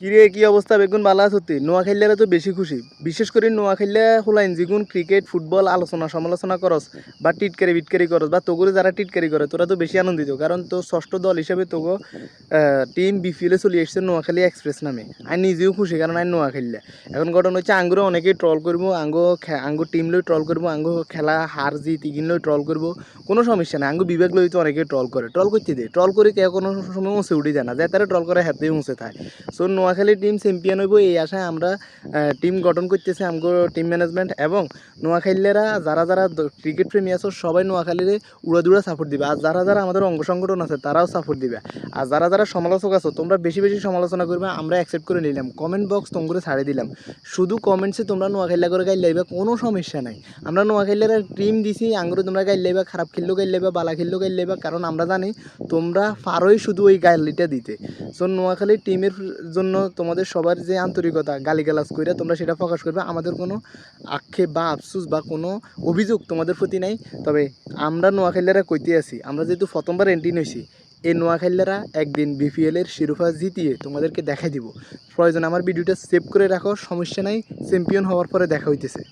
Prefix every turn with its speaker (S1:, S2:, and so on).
S1: কিরে, কি অবস্থা বেগুন? ভালো আছতি নোয়াখাইলারা তো বেশি খুশি। বিশেষ করে নোয়াখাইলা হোলাইন, যেগুন ক্রিকেট, ফুটবল, আলোচনা সমালোচনা করস বা টিটকারি বিটকারি করস বা তোগুলো যারা টিটকারি করে, তোরা তো বেশি আনন্দিত। কারণ তো ষষ্ঠ দল হিসেবে তোগো টিম বিপিএলে চলে এসছে নোয়াখালী এক্সপ্রেস নামে। আমি নিজেও খুশি, কারণ আমি নোয়াখাইলা এখন ঘটনা হচ্ছে আঙ্গুরও অনেকেই ট্রল করব, আঙ্গো আঙ্গো টিম লই ট্রল করব, আঙ্গো খেলা হার জিত ইগিন লই ট্রল করব, কোনো সমস্যা নেই। আঙ্গু বিবেক লই তো অনেকেই ট্রল করে। ট্রল করতে দে। ট্রল করে কেউ কোনো সময় উঁচে উঠে যায় না। যে তারা ট্রল করে হাতেই উঁচে থাকে। সো নোয়াখালী টিম চ্যাম্পিয়ন হইব, এই আশায় আমরা টিম গঠন করতেছি আমগো টিম ম্যানেজমেন্ট এবং নোয়াখালীরা যারা যারা ক্রিকেট প্রেমী আছে, সবাই নোয়াখালীরে উড়াদুড়া সাপোর্ট দিবে। আর যারা যারা আমাদের অঙ্গ সংগঠন আছে, তারাও সাপোর্ট দিবে। আর যারা যারা সমালোচক আছো, তোমরা বেশি বেশি সমালোচনা করবে, আমরা অ্যাকসেপ্ট করে নিলাম। কমেন্ট বক্স তোমরা ছাড়ে দিলাম। শুধু কমেন্টসে তোমরা নোয়াখাইলা করে গাইল লাইবা, কোনো সমস্যা নাই। আমরা নোয়াখাইলার টিম দিছি, আঙ্গুরে তোমরা গাইল লাইবা, খারাপ খেললেও গাইল লাইবা, বালা খেললেও গাইল লাইবা, কারণ আমরা জানি তোমরা পারোই শুধু ওই গাইলিটা দিতে। সো নোয়াখালী টিমের জন্য তোমাদের সবার যে আন্তরিকতা গালিগালাজ করে তোমরা সেটা প্রকাশ করবে, আমাদের কোনো আক্ষেপ বা আফসুস বা কোনো অভিযোগ তোমাদের প্রতি নাই। তবে আমরা নোয়াখালীরা কইতে আছি, আমরা যেহেতু প্রথমবার এন্ট্রি নইছি এই নোয়াখালীরা একদিন বিপিএলের শিরোফা জিতিয়ে তোমাদেরকে দেখাই দিব। প্রয়োজন আমার ভিডিওটা সেভ করে রাখো, সমস্যা নাই চ্যাম্পিয়ন হওয়ার পরে দেখা হইতেছে।